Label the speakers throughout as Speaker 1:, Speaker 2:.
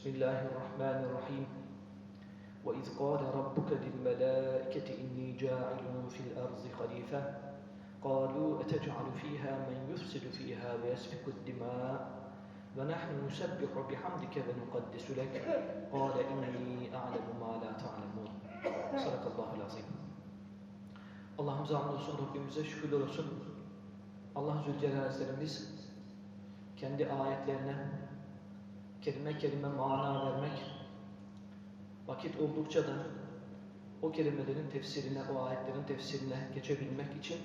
Speaker 1: بسم الله الرحمن الرحيم وإذ قال ربك للملائكة إني جاعل في الأرض خليفة قالوا أتجعل فيها من يفسد فيها ويسفك الدماء ونحن نسبح بحمدك ونقدس لك قال إني أعلم ما لا تعلمون صدق الله العظيم Allah'ımıza hamdolsun, Rabbimize şükürler olsun. Allah Zülcelal Hazretlerimiz kendi ayetlerine kelime kelime mana vermek, vakit oldukça da o kelimelerin tefsirine, o ayetlerin tefsirine geçebilmek için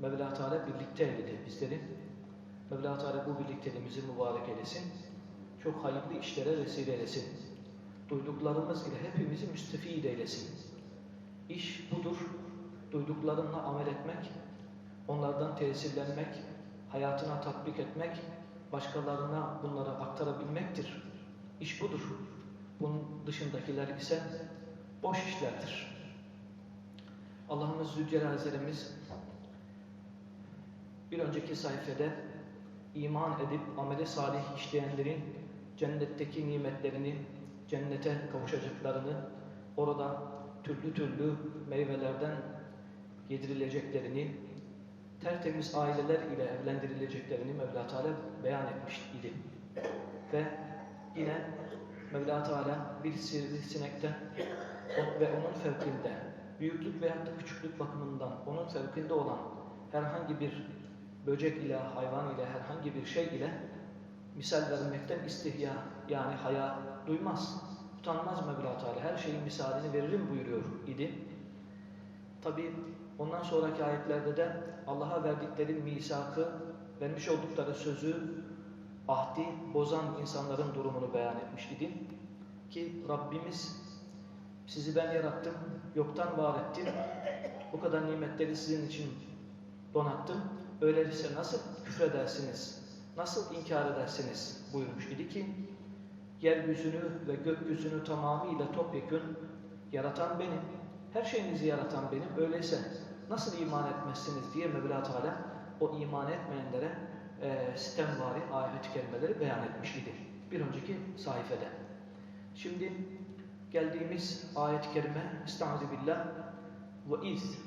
Speaker 1: Mevla Teala birlikte eyledi bizleri. Mevla Teala bu birlikteliğimizi mübarek eylesin. Çok hayırlı işlere vesile eylesin. Duyduklarımız ile hepimizi müstefid eylesin. İş budur. Duyduklarınla amel etmek, onlardan tesirlenmek, hayatına tatbik etmek, başkalarına bunları aktarabilmektir. İş budur. Bunun dışındakiler ise boş işlerdir. Allah'ımız Zülcelal Hazretlerimiz bir önceki sayfada iman edip ameli salih işleyenlerin cennetteki nimetlerini, cennete kavuşacaklarını, orada türlü türlü meyvelerden yedirileceklerini, tertemiz aileler ile evlendirileceklerini Mevla Teala beyan etmiş idi. Ve yine Mevla Teala bir sivrisinekten ve onun fevkinde, büyüklük veya da küçüklük bakımından onun fevkinde olan herhangi bir böcek ile, hayvan ile, herhangi bir şey ile misal vermekten istihya yani haya duymaz. Utanmaz Mevla Teala. Her şeyin misalini veririm buyuruyor idi. Tabi ondan sonraki ayetlerde de Allah'a verdikleri misakı, vermiş oldukları sözü, ahdi bozan insanların durumunu beyan etmiş idi. Ki Rabbimiz sizi ben yarattım, yoktan var ettim. Bu kadar nimetleri sizin için donattım. Öyleyse nasıl küfredersiniz, nasıl inkar edersiniz buyurmuş idi ki yeryüzünü ve gökyüzünü tamamıyla topyekün yaratan benim, her şeyinizi yaratan benim. Öyleyse nasıl iman etmezsiniz diye Mevla Teala o iman etmeyenlere e, sistemvari ayet-i kerimeleri beyan etmiş idi. Bir önceki sayfede. Şimdi geldiğimiz ayet-i kerime Estaizu billah ve iz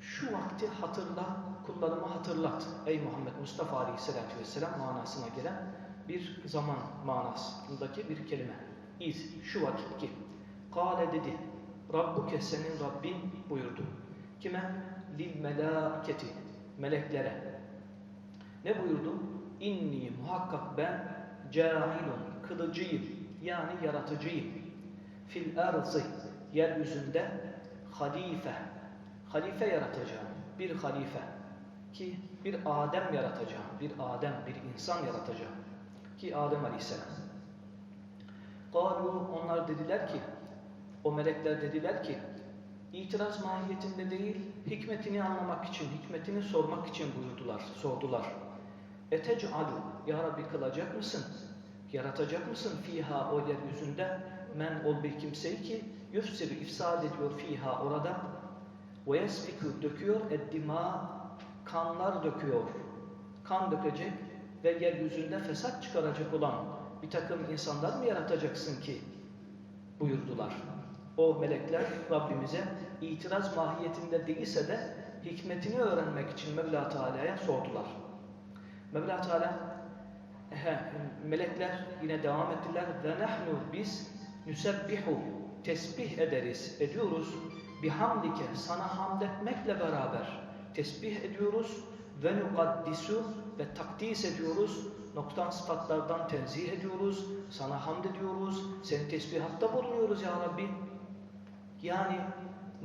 Speaker 1: şu vakti hatırla, kullarımı hatırlat. Ey Muhammed Mustafa Aleyhisselatü Vesselam manasına gelen bir zaman manasındaki bir kelime. İz, şu vakit ki. Kale dedi. Rabbuke senin Rabbin buyurdu. Kime? Lil melâketi. Meleklere. Ne buyurdu? İnni muhakkak ben câilun kılıcıyım. Yani yaratıcıyım. Fil erzı yeryüzünde halife. Halife yaratacağım. Bir halife. Ki bir Adem yaratacağım. Bir Adem, bir insan yaratacağım. Ki Adem Aleyhisselam. Galu onlar dediler ki o melekler dediler ki itiraz mahiyetinde değil hikmetini anlamak için, hikmetini sormak için buyurdular, sordular. Etec'alu ya Rabbi kılacak mısın? Yaratacak mısın fiha o yeryüzünde men ol bir kimseyi ki yüfsiri ifsad ediyor fiha orada ve yesfiku döküyor eddima kanlar döküyor. Kan dökecek ve yeryüzünde fesat çıkaracak olan bir takım insanlar mı yaratacaksın ki buyurdular. O melekler Rabbimize itiraz mahiyetinde değilse de hikmetini öğrenmek için Mevla Teala'ya sordular. Mevla Teala he, melekler yine devam ettiler. Ve nahnu biz nusebbihu tesbih ederiz, ediyoruz. Bihamdike sana hamd etmekle beraber tesbih ediyoruz. Ve nukaddisu ve takdis ediyoruz. Noktan sıfatlardan tenzih ediyoruz. Sana hamd ediyoruz. Seni tesbihatta bulunuyoruz ya Rabbi yani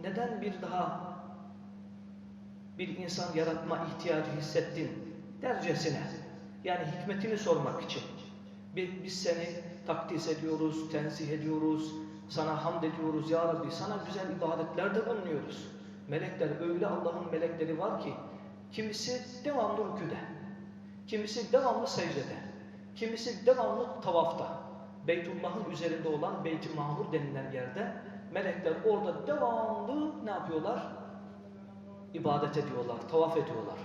Speaker 1: neden bir daha bir insan yaratma ihtiyacı hissettin dercesine yani hikmetini sormak için Bi- Biz seni takdis ediyoruz, tenzih ediyoruz, sana hamd ediyoruz ya Rabbi, sana güzel ibadetlerde bulunuyoruz. Melekler, öyle Allah'ın melekleri var ki, kimisi devamlı rüküde, kimisi devamlı secdede, kimisi devamlı tavafta. Beytullah'ın üzerinde olan Beyt-i Mamur denilen yerde melekler orada devamlı ne yapıyorlar? İbadet ediyorlar, tavaf ediyorlar.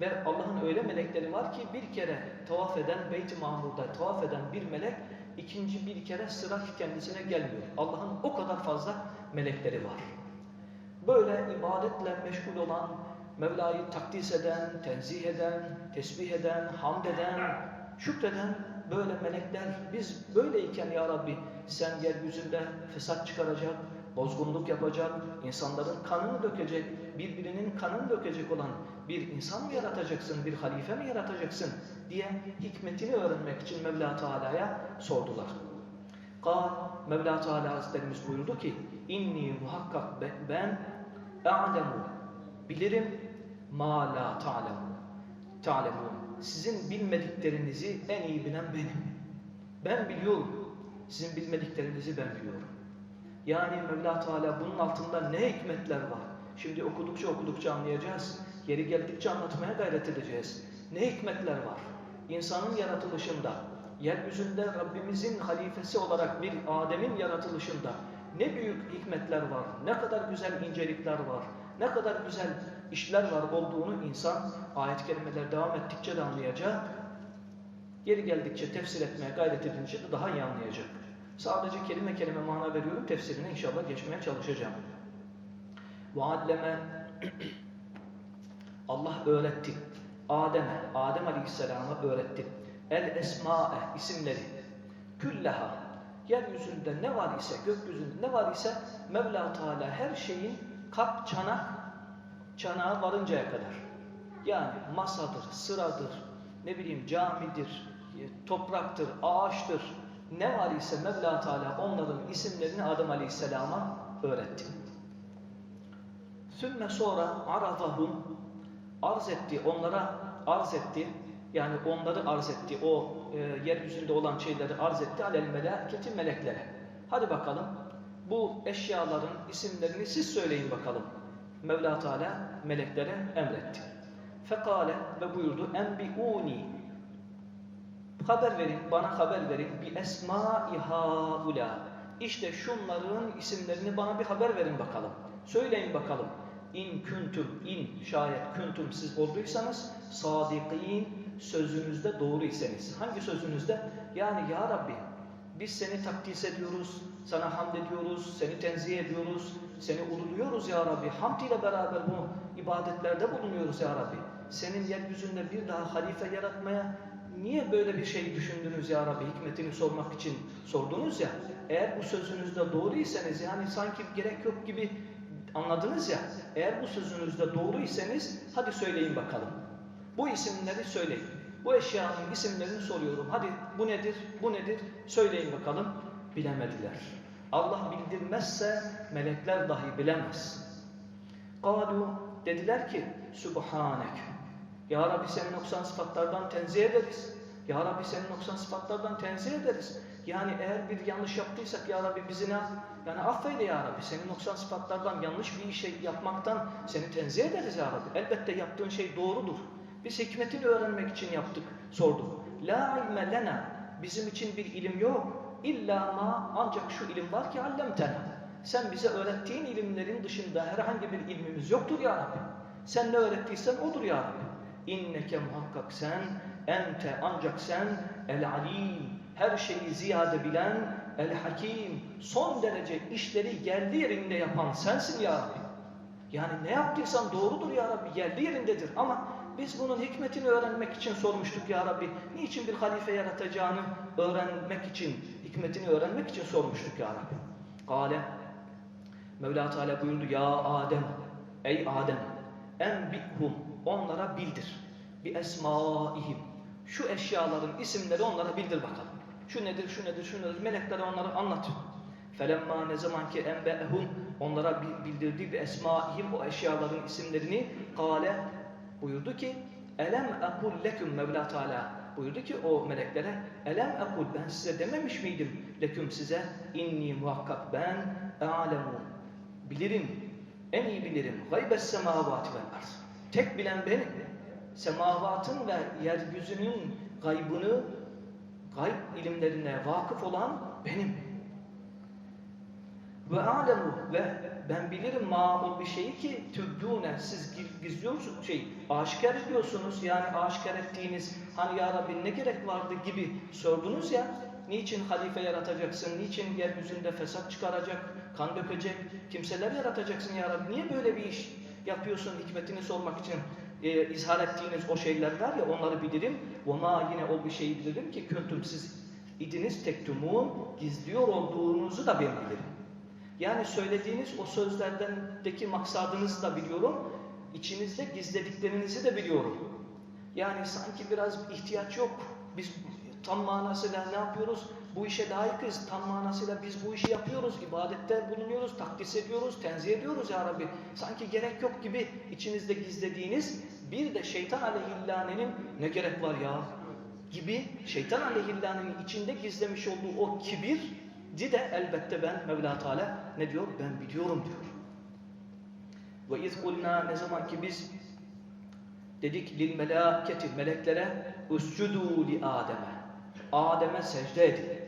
Speaker 1: Ve Allah'ın öyle melekleri var ki bir kere tavaf eden, Beyt-i Mamur'da tavaf eden bir melek ikinci bir kere sıra kendisine gelmiyor. Allah'ın o kadar fazla melekleri var. Böyle ibadetle meşgul olan, Mevla'yı takdis eden, tenzih eden, tesbih eden, hamd eden, şükreden böyle melekler biz böyleyken ya Rabbi sen yeryüzünde fesat çıkaracak, bozgunluk yapacak, insanların kanını dökecek, birbirinin kanını dökecek olan bir insan mı yaratacaksın, bir halife mi yaratacaksın diye hikmetini öğrenmek için Mevla Teala'ya sordular. Kal, Mevla Teala Hazretlerimiz buyurdu ki, inni muhakkak be- ben a'lemu, bilirim ma la ta'lemu. Ta'lemu, sizin bilmediklerinizi en iyi bilen benim. Ben biliyorum, sizin bilmediklerinizi ben biliyorum. Yani Mevla Teala bunun altında ne hikmetler var? Şimdi okudukça okudukça anlayacağız. Yeri geldikçe anlatmaya gayret edeceğiz. Ne hikmetler var? İnsanın yaratılışında, yeryüzünde Rabbimizin halifesi olarak bir Adem'in yaratılışında ne büyük hikmetler var, ne kadar güzel incelikler var, ne kadar güzel işler var olduğunu insan ayet kelimeler devam ettikçe de anlayacak. Geri geldikçe tefsir etmeye gayret edince de daha iyi anlayacak. Sadece kelime kelime mana veriyorum. Tefsirine inşallah geçmeye çalışacağım. Vaalleme Allah öğretti. Adem'e, Adem Aleyhisselam'a öğretti. El esma'e isimleri. Külleha. Yeryüzünde ne var ise, gökyüzünde ne var ise Mevla Teala her şeyin kap çanak, çanağa varıncaya kadar. Yani masadır, sıradır, ne bileyim camidir, e, topraktır, ağaçtır. Ne var ise Mevla Teala onların isimlerini Adem Aleyhisselam'a öğretti. Sümme sonra aradahum arz etti, onlara arz etti. Yani onları arz etti, o e, yeryüzünde olan şeyleri arz etti alel meleketi meleklere. Hadi bakalım bu eşyaların isimlerini siz söyleyin bakalım. Mevla Teala meleklere emretti. Fekale ve buyurdu enbiuni haber verin, bana haber verin bi esma-i haula. İşte şunların isimlerini bana bir haber verin bakalım. Söyleyin bakalım. İn küntüm, in şayet küntüm siz olduysanız sadikin sözünüzde doğru iseniz. Hangi sözünüzde? Yani ya Rabbi biz seni takdis ediyoruz, sana hamd ediyoruz, seni tenzih ediyoruz, seni ululuyoruz ya Rabbi. Hamd ile beraber bu ibadetlerde bulunuyoruz ya Rabbi. Senin yeryüzünde bir daha halife yaratmaya niye böyle bir şey düşündünüz ya Rabbi? Hikmetini sormak için sordunuz ya. Eğer bu sözünüzde doğruysanız yani sanki gerek yok gibi anladınız ya. Eğer bu sözünüzde doğruysanız hadi söyleyin bakalım. Bu isimleri söyleyin. Bu eşyanın isimlerini soruyorum. Hadi bu nedir, bu nedir? Söyleyin bakalım. Bilemediler. Allah bildirmezse melekler dahi bilemez. Kalu dediler ki Subhanek. Ya Rabbi senin noksan sıfatlardan tenzih ederiz. Ya Rabbi senin noksan sıfatlardan tenzih ederiz. Yani eğer bir yanlış yaptıysak Ya Rabbi bizi ne yani affeyle Ya Rabbi senin noksan sıfatlardan yanlış bir şey yapmaktan seni tenzih ederiz Ya Rabbi. Elbette yaptığın şey doğrudur. Biz hikmetini öğrenmek için yaptık, sorduk. La ilme lena bizim için bir ilim yok. İlla ma ancak şu ilim var ki allemtena. Sen bize öğrettiğin ilimlerin dışında herhangi bir ilmimiz yoktur Ya Rabbi. Sen ne öğrettiysen odur Ya Rabbi. İnneke muhakkak sen, ente ancak sen, el alim, her şeyi ziyade bilen, el hakim, son derece işleri yerli yerinde yapan sensin ya Rabbi. Yani ne yaptıysan doğrudur ya Rabbi, yerli yerindedir ama biz bunun hikmetini öğrenmek için sormuştuk ya Rabbi. Niçin bir halife yaratacağını öğrenmek için, hikmetini öğrenmek için sormuştuk ya Rabbi. Kale, Mevla Teala buyurdu ya Adem, ey Adem, enbihum, onlara bildir. Bi esmaihim. Şu eşyaların isimleri onlara bildir bakalım. Şu nedir, şu nedir, şu nedir? Meleklere onları anlat. Felemma ne zaman ki enbe'ehum onlara bildirdiği bir esmaihim o eşyaların isimlerini kale buyurdu ki elem ekul leküm Mevla Teala? buyurdu ki o meleklere elem ekul ben size dememiş miydim? Leküm size inni muhakkak ben alemu bilirim en iyi bilirim. Gaybes semavati vel arz tek bilen benim. Semavatın ve yeryüzünün gaybını gayb ilimlerine vakıf olan benim ve alemu ve ben bilirim ma o bir şeyi ki tübdûne siz gi- gizliyorsunuz şey aşikar ediyorsunuz. Yani aşikar ettiğiniz hani ya Rabbi ne gerek vardı gibi sordunuz ya niçin halife yaratacaksın niçin yeryüzünde fesat çıkaracak kan dökecek kimseler yaratacaksın ya Rabbi? Niye böyle bir iş yapıyorsun hikmetini sormak için? E, izhar ettiğiniz o şeyler var ya onları bilirim. Ma yine o bir şeyi bilirim ki küntüm siz idiniz tektumun gizliyor olduğunuzu da ben bilirim yani söylediğiniz o sözlerdendeki maksadınızı da biliyorum. İçinizde gizlediklerinizi de biliyorum. Yani sanki biraz ihtiyaç yok. Biz tam manasıyla ne yapıyoruz? Bu işe layıkız. Tam manasıyla biz bu işi yapıyoruz. ibadette bulunuyoruz, takdis ediyoruz, tenzih ediyoruz ya Rabbi. Sanki gerek yok gibi içinizde gizlediğiniz bir de şeytan aleyhillanenin ne gerek var ya gibi şeytan aleyhillanenin içinde gizlemiş olduğu o kibir de elbette ben Mevla Teala ne diyor? Ben biliyorum diyor. Ve iz ne zaman ki biz dedik lil melaketi meleklere uscudu li Adem'e. Adem'e secde edin.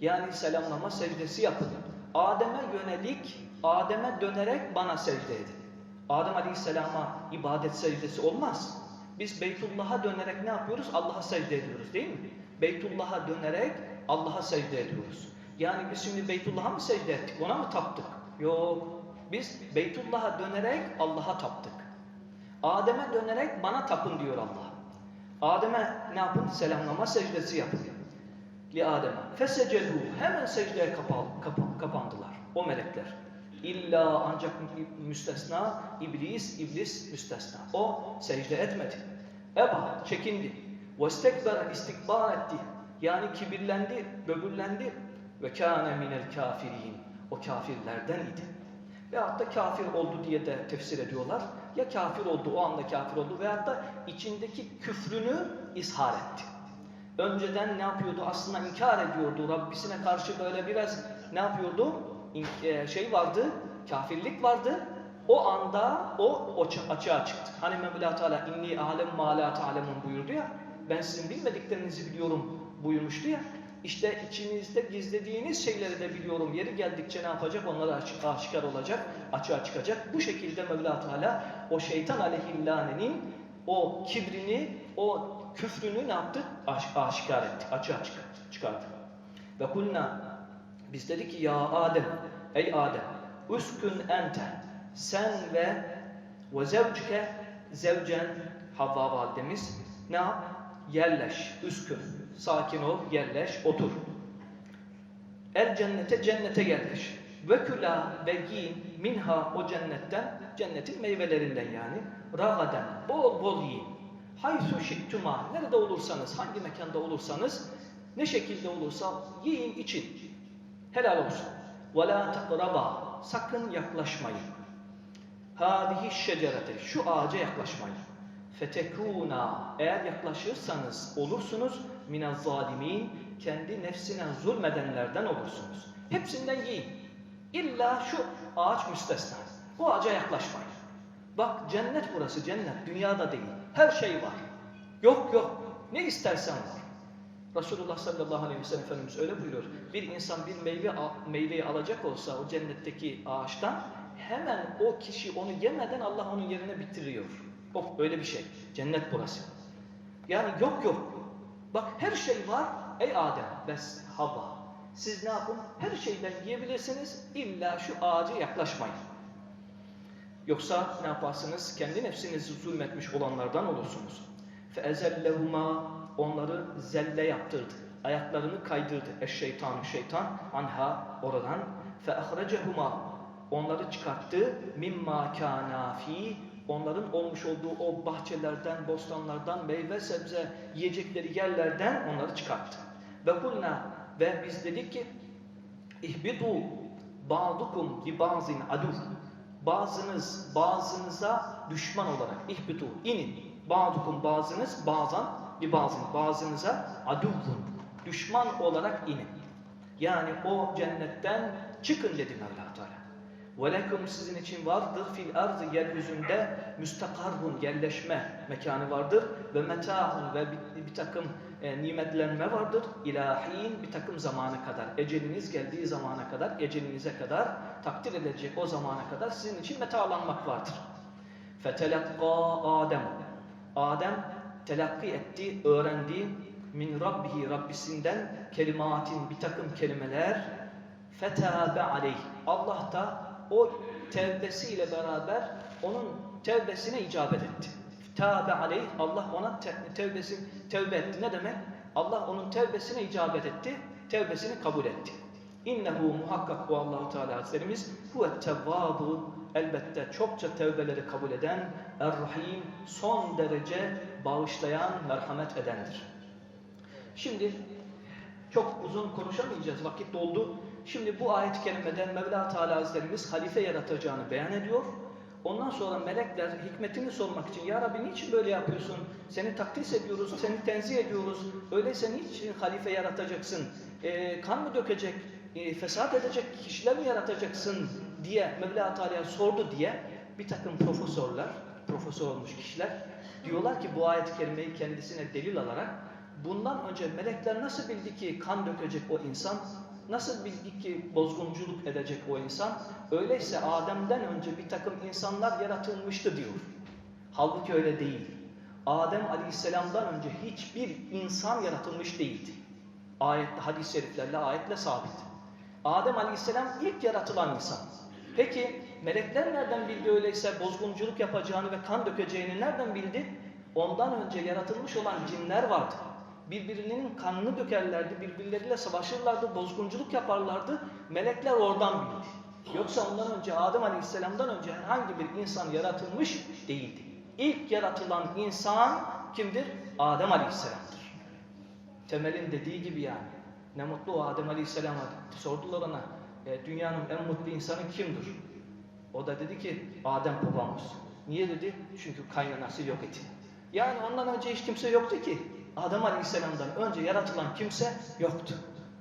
Speaker 1: Yani selamlama secdesi yapın. Adem'e yönelik, Adem'e dönerek bana secde edin. Adem Aleyhisselam'a ibadet secdesi olmaz. Biz Beytullah'a dönerek ne yapıyoruz? Allah'a secde ediyoruz değil mi? Beytullah'a dönerek Allah'a secde ediyoruz. Yani biz şimdi Beytullah'a mı secde ettik? Ona mı taptık? Yok. Biz Beytullah'a dönerek Allah'a taptık. Adem'e dönerek bana tapın diyor Allah. Adem'e ne yapın? Selamlama secdesi yapın. Li Adem'e. Fesecedû. Hemen secdeye kapal, kapa- kapandılar. O melekler. İlla ancak müstesna iblis, iblis müstesna. O secde etmedi. Eba çekindi. Vestekbere istikbar etti. Yani kibirlendi, böbürlendi. Ve kâne minel kafirin. O kafirlerden idi. Veyahut da kafir oldu diye de tefsir ediyorlar. Ya kafir oldu, o anda kafir oldu veyahut da içindeki küfrünü ishar etti. Önceden ne yapıyordu? Aslında inkar ediyordu. Rabbisine karşı böyle biraz ne yapıyordu? E, şey vardı, kafirlik vardı. O anda o, açığa çıktı. Hani Mevla Teala inni alem ma la buyurdu ya. Ben sizin bilmediklerinizi biliyorum buyurmuştu ya. İşte içinizde gizlediğiniz şeyleri de biliyorum. Yeri geldikçe ne yapacak? Onlara açık, aşikar olacak, açığa çıkacak. Bu şekilde Mevla Teala o şeytan aleyhillanenin o kibrini, o küfrünü ne yaptı? Aş, aşikar etti, açığa çıkardı. Ve kulna biz dedik ki ya Adem, ey Adem, uskun ente, sen ve ve zevcike, zevcen Havva validemiz ne yap? Yerleş, üskün, sakin ol, yerleş, otur. El cennete, cennete yerleş. Ve küla ve giyin minha o cennetten, cennetin meyvelerinden yani. Ragaden, bol bol yiyin. Haysu şiktuma, nerede olursanız, hangi mekanda olursanız, ne şekilde olursa yiyin, için. Helal olsun. Ve la takraba, sakın yaklaşmayın. Hâzihi şecerete, şu ağaca yaklaşmayın. Fetekûna, eğer yaklaşırsanız olursunuz, minel zalimin, kendi nefsine zulmedenlerden olursunuz. Hepsinden yiyin. İlla şu ağaç müstesna. Bu ağaca yaklaşmayın. Bak cennet burası cennet, dünyada değil. Her şey var. Yok yok, ne istersen var. Resulullah sallallahu aleyhi ve sellem Efendimiz öyle buyuruyor. Bir insan bir meyve meyveyi alacak olsa o cennetteki ağaçtan hemen o kişi onu yemeden Allah onun yerine bitiriyor. Oh öyle bir şey. Cennet burası. Yani yok yok. Bak her şey var. Ey Adem ve Havva. Siz ne yapın? Her şeyden yiyebilirsiniz. İlla şu ağaca yaklaşmayın. Yoksa ne yaparsınız? Kendi nefsinizi zulmetmiş olanlardan olursunuz. فَاَزَلَّهُمَا Onları zelle yaptırdı. Ayaklarını kaydırdı. Eşşeytan, şeytan anha oradan. فَاَخْرَجَهُمَا Onları çıkarttı. مِمَّا كَانَا ف۪ي Onların olmuş olduğu o bahçelerden, bostanlardan, meyve sebze yiyecekleri yerlerden onları çıkarttı. Ve kulna ve biz dedik ki ihbidu ba'dukum li ba'zin adu bazınız bazınıza düşman olarak ihbitu inin ba'dukum bazınız bazan bir bazı bazınıza aduvvun düşman olarak inin. Yani o cennetten çıkın dedi Mevla Teala. وَلَكُمْ sizin için vardır fil arzı yeryüzünde müstakarrun yerleşme mekanı vardır ve meta'un ve bir, bir takım e, nimetlenme vardır. İlahin bir takım zamana kadar, eceliniz geldiği zamana kadar, ecelinize kadar, takdir edilecek o zamana kadar sizin için metalanmak vardır. فَتَلَقَّى Adem Adem telakki etti, öğrendi min Rabbihi Rabbisinden kelimatin bir takım kelimeler fetabe aleyh. Allah da o tevbesiyle beraber onun tevbesine icabet etti. Tabe aleyh Allah ona te tevbesi tevbe etti. Ne demek? Allah onun tevbesine icabet etti. Tevbesini kabul etti. İnnehu muhakkak bu Allahu Teala Hazretlerimiz huve tevvabu elbette çokça tevbeleri kabul eden Er-Rahim son derece bağışlayan, merhamet edendir. Şimdi çok uzun konuşamayacağız. Vakit doldu. Şimdi bu ayet-i kerimeden Mevla Teala Hazretlerimiz halife yaratacağını beyan ediyor. Ondan sonra melekler hikmetini sormak için Ya Rabbi niçin böyle yapıyorsun? Seni takdis ediyoruz, seni tenzih ediyoruz. Öyleyse niçin halife yaratacaksın? Ee, kan mı dökecek, e, fesat edecek kişiler mi yaratacaksın diye Mevla Teala sordu diye bir takım profesörler, profesör olmuş kişiler diyorlar ki bu ayet-i kerimeyi kendisine delil alarak bundan önce melekler nasıl bildi ki kan dökecek o insan? Nasıl bildik ki bozgunculuk edecek o insan? Öyleyse Adem'den önce bir takım insanlar yaratılmıştı diyor. Halbuki öyle değil. Adem Aleyhisselam'dan önce hiçbir insan yaratılmış değildi. Ayette, hadis-i şeriflerle, ayetle sabit. Adem Aleyhisselam ilk yaratılan insan. Peki melekler nereden bildi öyleyse bozgunculuk yapacağını ve kan dökeceğini nereden bildi? Ondan önce yaratılmış olan cinler vardı birbirinin kanını dökerlerdi, birbirleriyle savaşırlardı, bozgunculuk yaparlardı. Melekler oradan bildi. Yoksa ondan önce Adem Aleyhisselam'dan önce herhangi bir insan yaratılmış değildi. İlk yaratılan insan kimdir? Adem Aleyhisselam'dır. Temel'in dediği gibi yani. Ne mutlu o Adem Aleyhisselam'a. Sordular ona, e, dünyanın en mutlu insanı kimdir? O da dedi ki, Adem babamız. Niye dedi? Çünkü kaynanası yok etti. Yani ondan önce hiç kimse yoktu ki. Adem Aleyhisselam'dan önce yaratılan kimse yoktu.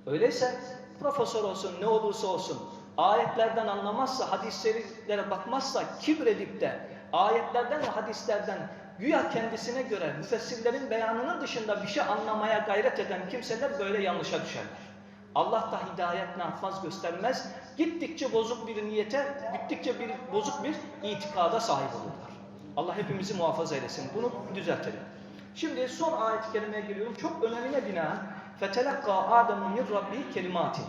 Speaker 1: Öyleyse profesör olsun, ne olursa olsun, ayetlerden anlamazsa, hadislere bakmazsa, kibredip de ayetlerden ve hadislerden güya kendisine göre müfessirlerin beyanının dışında bir şey anlamaya gayret eden kimseler böyle yanlışa düşerler. Allah da hidayet ne yapmaz göstermez. Gittikçe bozuk bir niyete, gittikçe bir bozuk bir itikada sahip olurlar. Allah hepimizi muhafaza eylesin. Bunu düzeltelim. Şimdi son ayet-i kerimeye giriyorum. Çok önemine binaen فَتَلَقَّى آدَمُ مِنْ رَبِّهِ kelimati.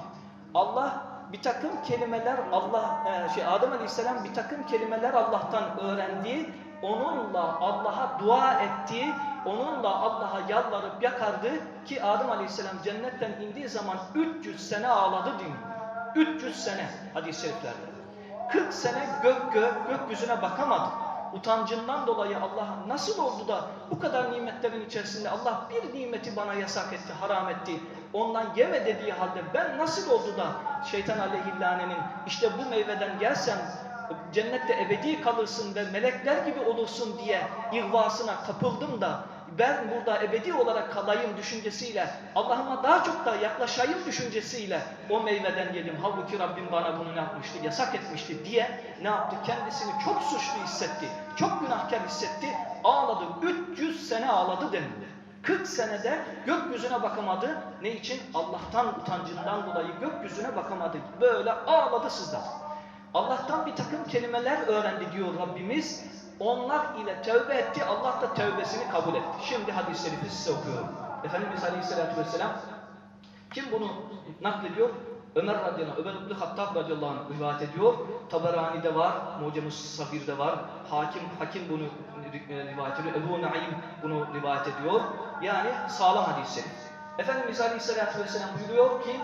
Speaker 1: Allah bir takım kelimeler Allah e, şey Adem Aleyhisselam bir takım kelimeler Allah'tan öğrendi. Onunla Allah'a dua etti. Onunla Allah'a yalvarıp yakardı ki Adem Aleyhisselam cennetten indiği zaman 300 sene ağladı din. 300 sene hadis-i şeriflerde. 40 sene gök gök gökyüzüne bakamadı utancından dolayı Allah nasıl oldu da bu kadar nimetlerin içerisinde Allah bir nimeti bana yasak etti, haram etti. Ondan yeme dediği halde ben nasıl oldu da şeytan aleyhillanenin işte bu meyveden gelsen cennette ebedi kalırsın ve melekler gibi olursun diye ihvasına kapıldım da ben burada ebedi olarak kalayım düşüncesiyle, Allah'ıma daha çok da yaklaşayım düşüncesiyle o meyveden yedim. Halbuki Rabbim bana bunu yapmıştı? Yasak etmişti diye ne yaptı? Kendisini çok suçlu hissetti. Çok günahkar hissetti. Ağladı. 300 sene ağladı denildi. 40 senede gökyüzüne bakamadı. Ne için? Allah'tan utancından dolayı gökyüzüne bakamadı. Böyle ağladı sızladı. Allah'tan bir takım kelimeler öğrendi diyor Rabbimiz. Onlar ile tövbe etti. Allah da tövbesini kabul etti. Şimdi hadis-i şerifi size okuyorum. Efendimiz Aleyhisselatü Vesselam kim bunu naklediyor? Ömer radıyallahu anh, Ömer ibn Hattab radıyallahu anh rivayet ediyor. Taberani'de var, Mucem-i Safir'de var. Hakim Hakim bunu rivayet ediyor. Ebu Naim bunu rivayet ediyor. Yani sağlam hadis-i şerif. Efendimiz Aleyhisselatü Vesselam buyuruyor ki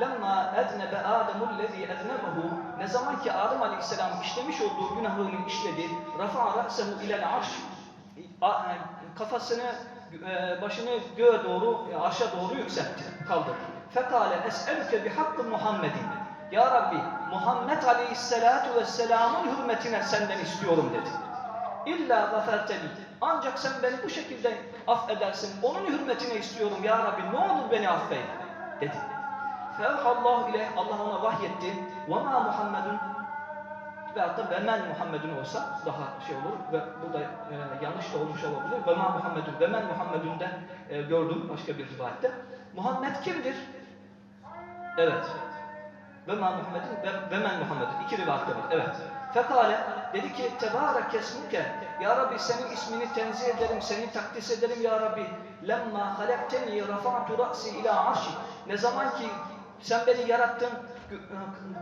Speaker 1: lemma eznebe Ademul lezi eznebehu ne zaman ki Adem Aleyhisselam işlemiş olduğu günahını işledi rafa'a ra'sehu ilel arş kafasını başını göğe doğru arşa doğru yükseltti kaldırdı. Fekale es'eluke bihakkı Muhammedin Ya Rabbi Muhammed Aleyhisselatu Vesselam'ın hürmetine senden istiyorum dedi. İlla gaferteli Ancak sen beni bu şekilde affedersin. Onun hürmetine istiyorum ya Rabbi ne olur beni affeyle dedi. Fevhallahu ile Allah ona vahyetti. Ve ma Muhammedun veyahut da ve men Muhammedun olsa daha şey olur ve burada e, yanlış da olmuş olabilir. Ve ma Muhammedun ve men Muhammedun de e, gördüm başka bir rivayette. Muhammed kimdir? Evet. Ve ma Muhammedun ve, ve men Muhammedun. İki rivayette var. Evet. Fekale dedi ki tebarek esmuke Ya Rabbi senin ismini tenzih ederim, seni takdis ederim Ya Rabbi. Lemma halekteni rafa'tu ra'si ila arşi. Ne zaman ki sen beni yarattın,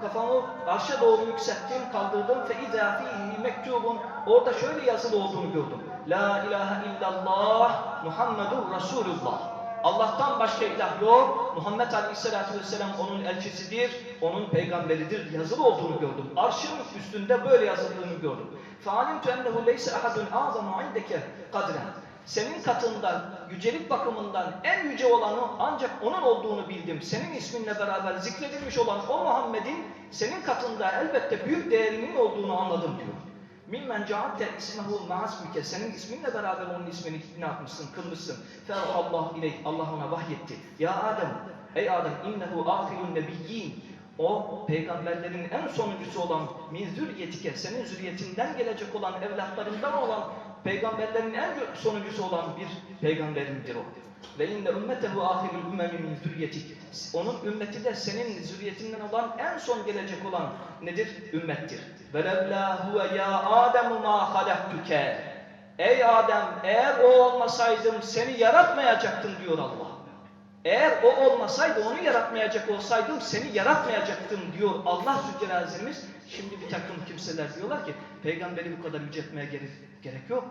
Speaker 1: kafamı arşa doğru yükselttin, kaldırdın. Fe izâ fîhî mektubun. Orada şöyle yazılı olduğunu gördüm. La ilahe illallah Muhammedur Resulullah. Allah'tan başka ilah yok. Muhammed Aleyhisselatü Vesselam onun elçisidir, onun peygamberidir yazılı olduğunu gördüm. Arşın üstünde böyle yazıldığını gördüm. فَعَلِمْتُ اَنَّهُ لَيْسَ اَحَدٌ اَعْظَمُ عِنْدَكَ قَدْرًا senin katında yücelik bakımından en yüce olanı ancak onun olduğunu bildim. Senin isminle beraber zikredilmiş olan o Muhammed'in senin katında elbette büyük değerinin olduğunu anladım diyor. Mimmen ca'atte ismehu ma'asmike. Senin isminle beraber onun ismini ne yapmışsın, kılmışsın. Allah ileyh. Allah ona vahyetti. Ya Adem, ey Adem innehu ahirun nebiyyin. O peygamberlerin en sonuncusu olan min zürriyetike, senin zürriyetinden gelecek olan evlatlarından olan peygamberlerin en sonuncusu olan bir peygamberindir o. Ve inne ümmetehu ahirul ümmemi min zürriyetik. Onun ümmeti de senin zürriyetinden olan en son gelecek olan nedir? Ümmettir. Velevlâ huve ya Ademu ma halaktuke. Ey Adem eğer o olmasaydım seni yaratmayacaktım diyor Allah. Eğer o olmasaydı onu yaratmayacak olsaydım seni yaratmayacaktım diyor Allah Zülcelal'imiz. Şimdi bir takım kimseler diyorlar ki peygamberi bu kadar yüceltmeye gerek, gerek yok.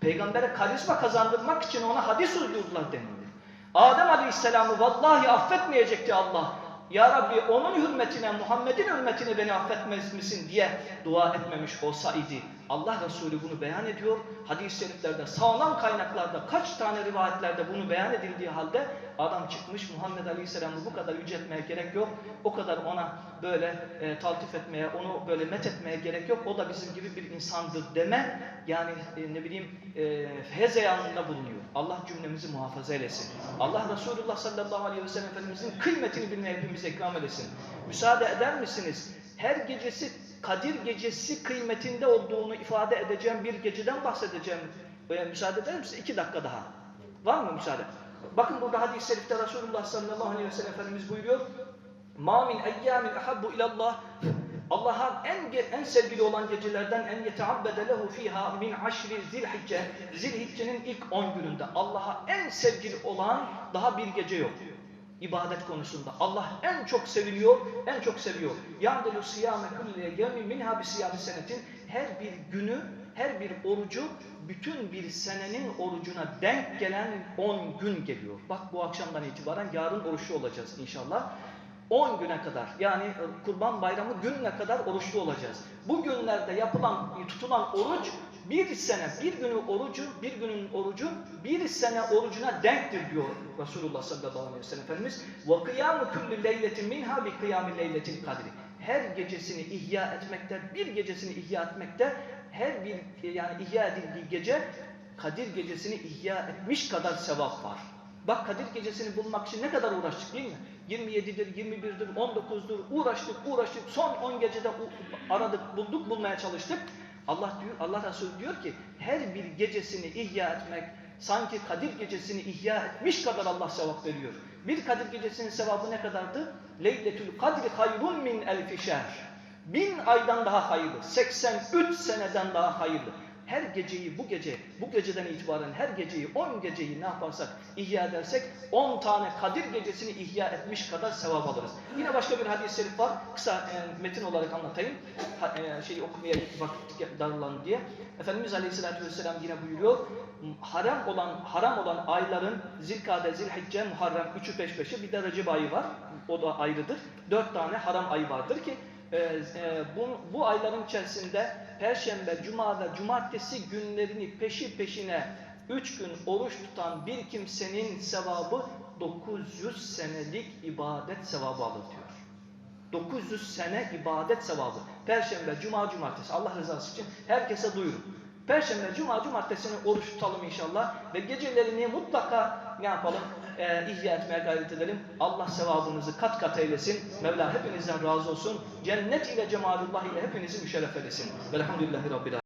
Speaker 1: Peygambere karizma kazandırmak için ona hadis uydurdular deniliyor. Adem Aleyhisselam'ı vallahi affetmeyecekti Allah. Ya Rabbi onun hürmetine, Muhammed'in hürmetine beni affetmez misin diye dua etmemiş olsaydı Allah Resulü bunu beyan ediyor. Hadis-i şeriflerde, sağlam kaynaklarda, kaç tane rivayetlerde bunu beyan edildiği halde adam çıkmış Muhammed Aleyhisselam'ı bu kadar yüceltmeye gerek yok. O kadar ona böyle e, taltif etmeye, onu böyle met etmeye gerek yok. O da bizim gibi bir insandır deme. Yani e, ne bileyim e, hezeyanında bulunuyor. Allah cümlemizi muhafaza eylesin. Allah Resulullah sallallahu aleyhi ve sellem Efendimizin kıymetini bilmeye hepimize ikram edesin. Müsaade eder misiniz? Her gecesi Kadir gecesi kıymetinde olduğunu ifade edeceğim bir geceden bahsedeceğim. Böyle müsaade eder misiniz? İki dakika daha. Var mı müsaade? Bakın burada hadis-i şerifte Resulullah sallallahu aleyhi ve sellem Efendimiz buyuruyor. Ma min eyyamin ahabbu ilallah Allah'a en en sevgili olan gecelerden en yeteabbede lehu fiha min aşri zilhicce Zilhicce'nin ilk 10 gününde Allah'a en sevgili olan daha bir gece yok ibadet konusunda. Allah en çok seviliyor, en çok seviyor. Ya'delu siyame kulliye yemin minha bi senetin. Her bir günü, her bir orucu bütün bir senenin orucuna denk gelen 10 gün geliyor. Bak bu akşamdan itibaren yarın oruçlu olacağız inşallah. 10 güne kadar yani kurban bayramı gününe kadar oruçlu olacağız. Bu günlerde yapılan, tutulan oruç bir sene, bir günün orucu, bir günün orucu bir sene orucuna denktir diyor Resulullah sallallahu aleyhi ve sellem Efendimiz. وَقِيَامُ كُلِّ لَيْلَةٍ مِنْهَا بِقِيَامِ لَيْلَةِ الْقَدْرِ Her gecesini ihya etmekte, bir gecesini ihya etmekte, her bir yani ihya edildiği gece Kadir gecesini ihya etmiş kadar sevap var. Bak Kadir gecesini bulmak için ne kadar uğraştık değil mi? 27'dir, 21'dir, 19'dur. Uğraştık, uğraştık. Son 10 gecede aradık, bulduk, bulmaya çalıştık. Allah diyor, Allah Resulü diyor ki her bir gecesini ihya etmek sanki Kadir gecesini ihya etmiş kadar Allah sevap veriyor. Bir Kadir gecesinin sevabı ne kadardı? Leyletül Kadri hayrun min elfi şehr. Bin aydan daha hayırlı, 83 seneden daha hayırlı her geceyi bu gece, bu geceden itibaren her geceyi, 10 geceyi ne yaparsak, ihya edersek 10 tane Kadir gecesini ihya etmiş kadar sevap alırız. Yine başka bir hadis-i şerif var. Kısa e, metin olarak anlatayım. Ha, e, şeyi okumaya vakit darılan diye. Efendimiz Aleyhisselatü Vesselam yine buyuruyor. Haram olan haram olan ayların Zilkade, Zilhicce, Muharrem üçü peş peşe bir de Recep ayı var. O da ayrıdır. Dört tane haram ayı vardır ki e, e, bu, bu ayların içerisinde Perşembe, Cuma ve Cumartesi günlerini peşi peşine üç gün oruç tutan bir kimsenin sevabı 900 senelik ibadet sevabı alır diyor. 900 sene ibadet sevabı. Perşembe, Cuma, Cumartesi. Allah rızası için herkese duyurun. Perşembe, Cuma, Cumartesini oruç tutalım inşallah ve gecelerini mutlaka ne yapalım? Ee, ihya etmeye gayret edelim. Allah sevabınızı kat kat eylesin. Mevla hepinizden razı olsun. Cennet ile cemalullah ile hepinizi müşerref eylesin. Velhamdülillahi Rabbil.